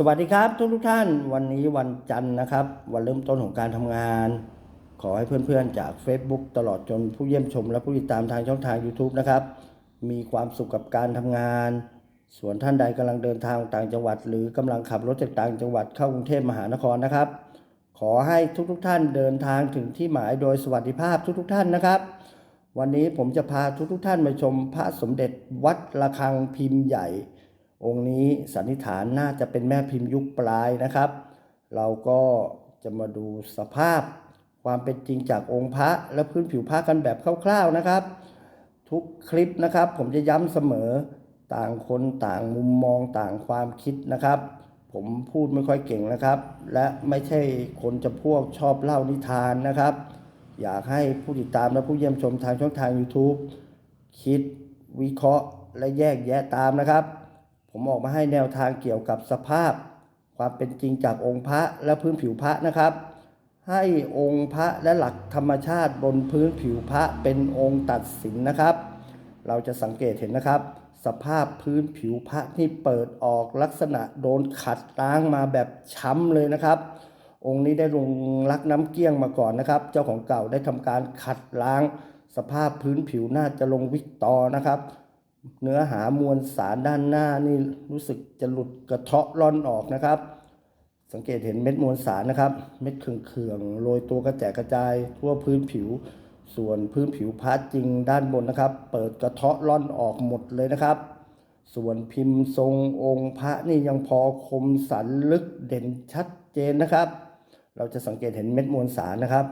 สวัสดีครับทุกทุกท่านวันนี้วันจันทร์นะครับ วันเริ่มต้นของการทำงาน ขอให้เพื่อนๆจาก Facebook ตลอดจนผู้เยี่ยมชม และผู้ติดตามทางช่องทาง YouTube นะครับ มีความสุขกับการทำงาน ส่วนท่านใดกำลังเดินทางต่างจังหวัด หรือกำลังขับรถจากต่างจังหวัดเข้ากรุงเทพมหานครนะครับ ขอให้ทุกๆทท่านเดินทางถึงที่หมายโดยสวัสดิภาพทุกๆทท่านนะครับ วันนี้ผมจะพาทุกๆทท่านมาชมพระสมเด็จวัดระฆังพิมพ์ใหญ่ องค์นี้สันนิษฐานน่าจะเป็นแม่พิมพ์ยุคปลายนะครับ เราก็จะมาดูสภาพความเป็นจริงจากองค์พระและพื้นผิวพระกันแบบคร่าวๆนะครับ ทุกคลิปนะครับ ผมจะย้ำเสมอต่างคนต่างมุมมองต่างความคิดนะครับ ผมพูดไม่ค่อยเก่งนะครับ และไม่ใช่คนจะพวกชอบเล่านิทานนะครับ อยากให้ผู้ติดตามและผู้เยี่ยมชมทางช่องทาง YouTube คิดวิเคราะห์และแยกแยะตามนะครับ ผมออกมาให้แนวทางเกี่ยวกับสภาพ ความเป็นจริงจากองค์พระและพื้นผิวพระนะครับ ให้องค์พระและหลักธรรมชาติบนพื้นผิวพระเป็นองค์ตัดสินนะครับ เราจะสังเกตเห็นนะครับ สภาพพื้นผิวพระที่เปิดออกลักษณะโดนขัดล้างมาแบบช้ำเลยนะครับ องค์นี้ได้ลงลักน้ำเกี้ยงมาก่อนนะครับ เจ้าของเก่าได้ทำการขัดล้าง สภาพพื้นผิวน่าจะลงวิกตอนะครับ เนื้อหามวลสารด้านหน้านี่รู้สึกจะหลุดกระเทาะร่อนออกนะครับ สังเกตเห็นเม็ดมวลสารนะครับ เม็ดเขื่องๆโรยตัวกระแจกกระจายทั่วพื้นผิว ส่วนพื้นผิวพาร์ทจริงด้านบนนะครับ เปิดกระเทาะร่อนออกหมดเลยนะครับ ส่วนพิมพ์ทรงองค์พระนี่ยังพอคมสันลึกเด่นชัดเจนนะครับ เราจะสังเกตเห็นเม็ดมวลสารนะครับ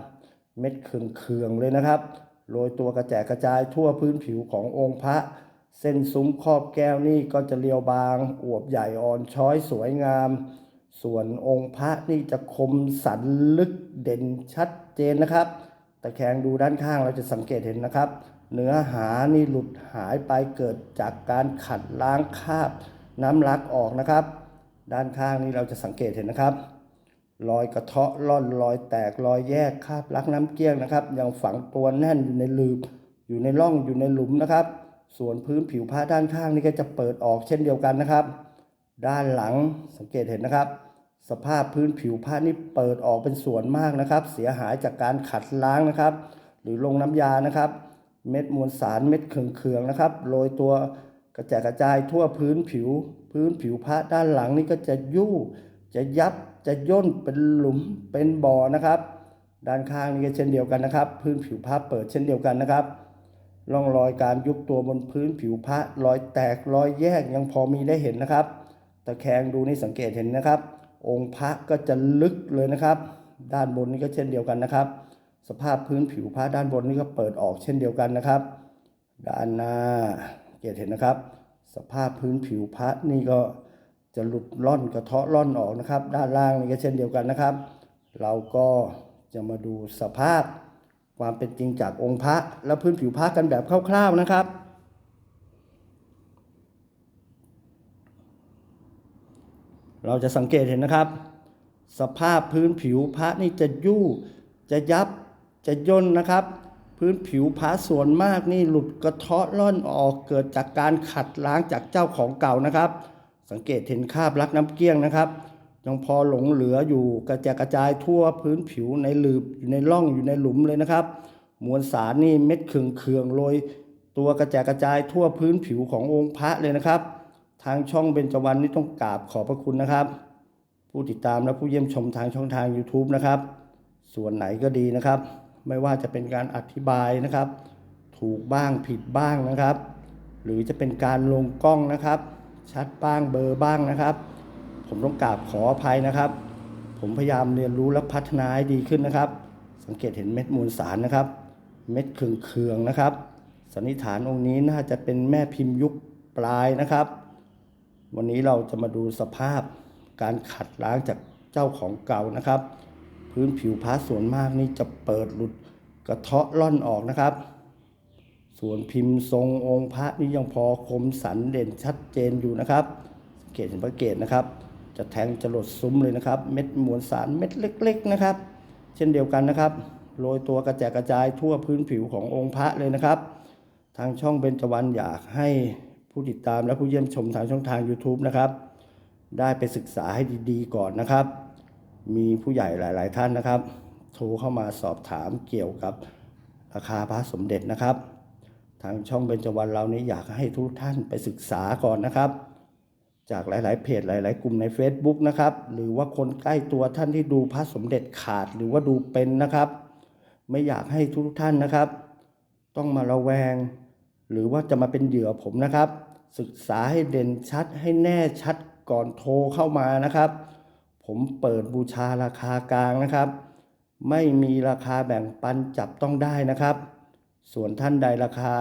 เม็ดเขื่องๆเลยนะครับโรยตัวกระแจกระจายทั่วพื้นผิวขององค์พระ เส้นซุ้มครอบแก้วนี่ก็จะเรียวบาง อวบใหญ่อ่อนช้อยสวยงาม ส่วนองค์พระนี่จะคมสันลึกเด่นชัดเจนนะครับ ตะแคงดูด้านข้างเราจะสังเกตเห็นนะครับ เนื้อหานี่หลุดหายไปเกิดจากการขัดล้างคราบน้ำลักออกนะครับ ด้านข้างนี้เราจะสังเกตเห็นนะครับรอยกระเทาะร่อนรอยแตกรอยแยกคราบลักน้ำเกลี้ยงนะครับ ยังฝังตัวแน่นอยู่ในลืบอยู่ในร่องอยู่ในหลุมนะครับ ส่วนพื้นผิวผ้าด้านข้างนี่ก็จะเปิดออกเช่นเดียวกันนะครับ ด้านหลังสังเกตเห็นนะครับ สภาพพื้นผิวผ้านี่เปิดออกเป็นส่วนมากนะครับ เสียหายจากการขัดล้างนะครับ หรือลงน้ำยานะครับ เม็ดมวลสารเม็ดเคืองๆนะครับโรยตัวกระจายกระจายทั่วพื้นผิว พื้นผิวผ้าด้านหลังนี่ก็จะยู่จะยับจะย่นเป็นหลุมเป็นบ่อนะครับ ด้านข้างนี่ก็เช่นเดียวกันนะครับ พื้นผิวผ้าเปิดเช่นเดียวกันนะครับ ร่องรอยการยุบตัวบนพื้นผิวพระรอยแตกรอยแยกยังพอมีได้เห็นนะครับ ตะแคงดูนี่สังเกตเห็นนะครับ องค์พระก็จะลึกเลยนะครับ ด้านบนนี่ก็เช่นเดียวกันนะครับ สภาพพื้นผิวพระด้านบนนี่ก็เปิดออกเช่นเดียวกันนะครับ ด้านหน้าเกตเห็นนะครับ สภาพพื้นผิวพระนี่ก็จะหลุดล่อนกระเทาะล่อนออกนะครับ ด้านล่างนี่ก็เช่นเดียวกันนะครับ เราก็จะมาดูสภาพ ความเป็นจริงจากองค์พระและพื้นผิวพระกันแบบคร่าวๆนะครับ เราจะสังเกตเห็นนะครับ สภาพพื้นผิวพระนี่จะยู่จะยับจะย่นนะครับ พื้นผิวพระส่วนมากนี่หลุดกระเทาะล่อนออกเกิดจากการขัดล้างจากเจ้าของเก่านะครับ สังเกตเห็นคราบลักน้ำเกลี้ยงนะครับ ยังพอหลงเหลืออยู่กระจายกระจายทั่วพื้นผิวในหลืบอยู่ในร่องอยู่ในหลุมเลยนะครับ มวลสารนี่เม็ดเคืองเคืองโรยตัวกระจายกระจายทั่วพื้นผิวขององค์พระเลยนะครับ ทางช่องเบญจวรรณนี่ต้องกราบขอบพระคุณนะครับ ผู้ติดตามและผู้เยี่ยมชมทางช่องทาง YouTube นะครับ ส่วนไหนก็ดีนะครับ ไม่ว่าจะเป็นการอธิบายนะครับ ถูกบ้างผิดบ้างนะครับ หรือจะเป็นการลงกล้องนะครับ ชัดบ้างเบลอร์บ้างนะครับ ผมต้องกราบขออภัยนะครับ ผมพยายามเรียนรู้และพัฒนาให้ดีขึ้นนะครับ สังเกตเห็นเม็ดมวลสารนะครับ เม็ดเคืองๆนะครับ สันนิษฐานองค์นี้น่าจะเป็นแม่พิมพ์ยุคปลายนะครับ วันนี้เราจะมาดูสภาพการขัดล้างจากเจ้าของเก่านะครับ พื้นผิวพระส่วนมากนี่จะเปิดหลุดกระเทาะล่อนออกนะครับ ส่วนพิมพ์ทรงองค์พระนี่ยังพอคมสันเด่นชัดเจนอยู่นะครับสังเกตเห็นพระเกศนะครับ จะแทงจะหลดซุ้มเลยนะครับ เม็ดมวลสารเม็ดเล็ก ๆนะครับ เช่นเดียวกันนะครับโรยตัวกระแจกกระจายทั่วพื้นผิวขององค์พระเลยนะครับ ทางช่องเบญจวรรณอยากให้ผู้ติดตามและผู้เยี่ยมชมทางช่องทาง YouTube นะครับ ได้ไปศึกษาให้ดีๆก่อนนะครับ มีผู้ใหญ่หลาย ๆ ท่านนะครับ โทรเข้ามาสอบถามเกี่ยวกับราคาพระสมเด็จนะครับ ทางช่องเบญจวรรณเรานี้อยากให้ทุกท่านไปศึกษาก่อนนะครับ จากหลาย ๆ เพจหลาย ๆ กลุ่มใน Facebook นะครับ หรือว่าคนใกล้ตัวท่านที่ดูพระสมเด็จขาดหรือว่าดูเป็นนะครับ ไม่อยากให้ทุกท่านนะครับ ต้องมาระแวง หรือว่าจะมาเป็นเหยื่อผมนะครับ ศึกษาให้เด่นชัดให้แน่ชัดก่อนโทรเข้ามานะครับ ผมเปิดบูชาราคากลางนะครับ ไม่มีราคาแบ่งปันจับต้องได้นะครับ ส่วนท่านใดราคา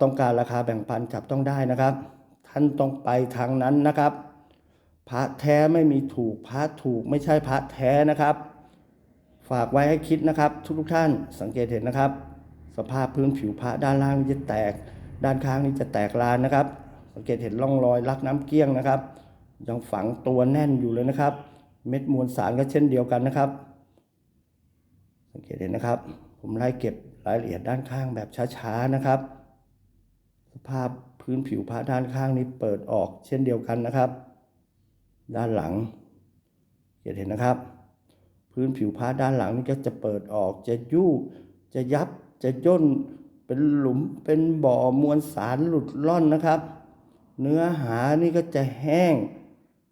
ต้องการราคาแบ่งปันจับต้องได้นะครับ ท่านต้องไปทางนั้นนะครับ พระแท้ไม่มีถูกพระถูกไม่ใช่พระแท้นะครับ ฝากไว้ให้คิดนะครับ ทุกๆท่านสังเกตเห็นนะครับ สภาพพื้นผิวพระด้านล่างนี่จะแตก ด้านข้างนี่จะแตกลานนะครับ สังเกตเห็นร่องรอยลักน้ำเกลี้ยงนะครับ ยังฝังตัวแน่นอยู่เลยนะครับ เม็ดมวลสารก็เช่นเดียวกันนะครับ สังเกตเห็นนะครับ ผมไล่เก็บรายละเอียดด้านข้างแบบช้าๆนะครับ สภาพพื้นผิวพระด้านข้างนี้เปิดออกเช่นเดียวกันนะครับ ด้านหลังเห็นนะครับ พื้นผิวพระด้านหลังนี่ก็จะเปิดออกจะยู่จะยับจะย่นเป็นหลุมเป็นบ่อมวลสารหลุดล่อนนะครับ เนื้อหานี่ก็จะแห้ง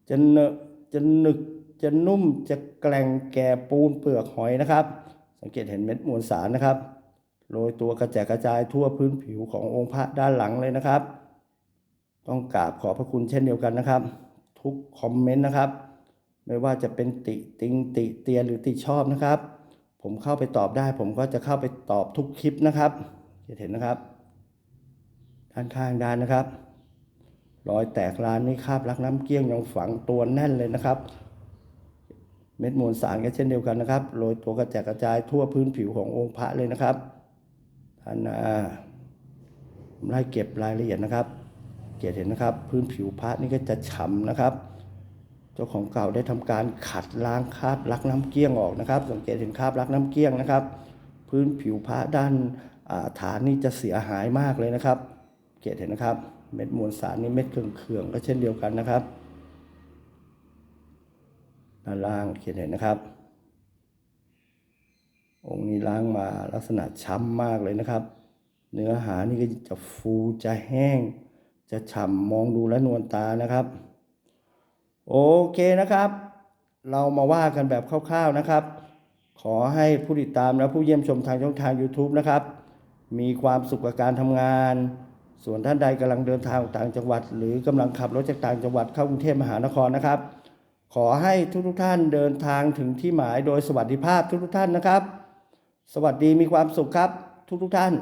จะเนอะจะหนึกจะนุ่มจะแกร่งแก่ปูนเปลือกหอยนะครับ สังเกตเห็นเม็ดมวลสารนะครับ โรยตัวกระจายกระจายทั่วพื้นผิวขององค์พระด้านหลังเลยนะครับ ต้องกราบขอบพระคุณเช่นเดียวกันนะครับ ทุกคอมเมนต์นะครับ ไม่ว่าจะเป็นติติงติเตียนหรือติชอบนะครับ ผมเข้าไปตอบได้ ผมก็จะเข้าไปตอบทุกคลิปนะครับจะเห็นนะครับ ด้านข้างด้านนะครับ รอยแตกลานนี่คาบลักน้ำเกลี้ยงยังฝังตัวแน่นเลยนะครับเม็ดมวลสารก็เช่นเดียวกันนะครับ โรยตัวกระจายกระจายทั่วพื้นผิวขององค์พระเลยนะครับ ท่านอ่าผมไล่เก็บรายละเอียดนะครับ เกียรเห็นนะครับ พื้นผิวพระนี่ก็จะฉ่ำนะครับ เจ้าของเก่าได้ทำการขัดล้างคราบลักน้ำเกลี้ยงออกนะครับ สังเกตเห็นคราบลักน้ำเกลี้ยงนะครับ พื้นผิวพระด้านาฐานนี่จะเสียหายมากเลยนะครับ เกียรเห็นนะครับ เม็ดมวลสารนี่เม็ดเขื่องๆก็เช่นเดียวกันนะครับด้านล่างเขียนเห็นนะครับ องค์นี้ล้างมาลักษณะช้ำมากเลยนะครับ เนื้อหานี่ก็จะฟูจะแห้ง จะฉ่ำมองดูและนวลตานะครับ โอเคนะครับ เรามาว่ากันแบบคร่าวๆนะครับ ขอให้ผู้ติดตามและผู้เยี่ยมชมทางช่องทาง YouTube นะครับ มีความสุขกับการทำงาน ส่วนท่านใดกำลังเดินทางออกต่างจังหวัด หรือกำลังขับรถจากต่างจังหวัดเข้ากรุงเทพมหานครนะครับขอให้ทุกๆท่านเดินทางถึงที่หมายโดยสวัสดิภาพทุกๆท่านนะครับ สวัสดีมีความสุขครับ ทุกทุกท่าน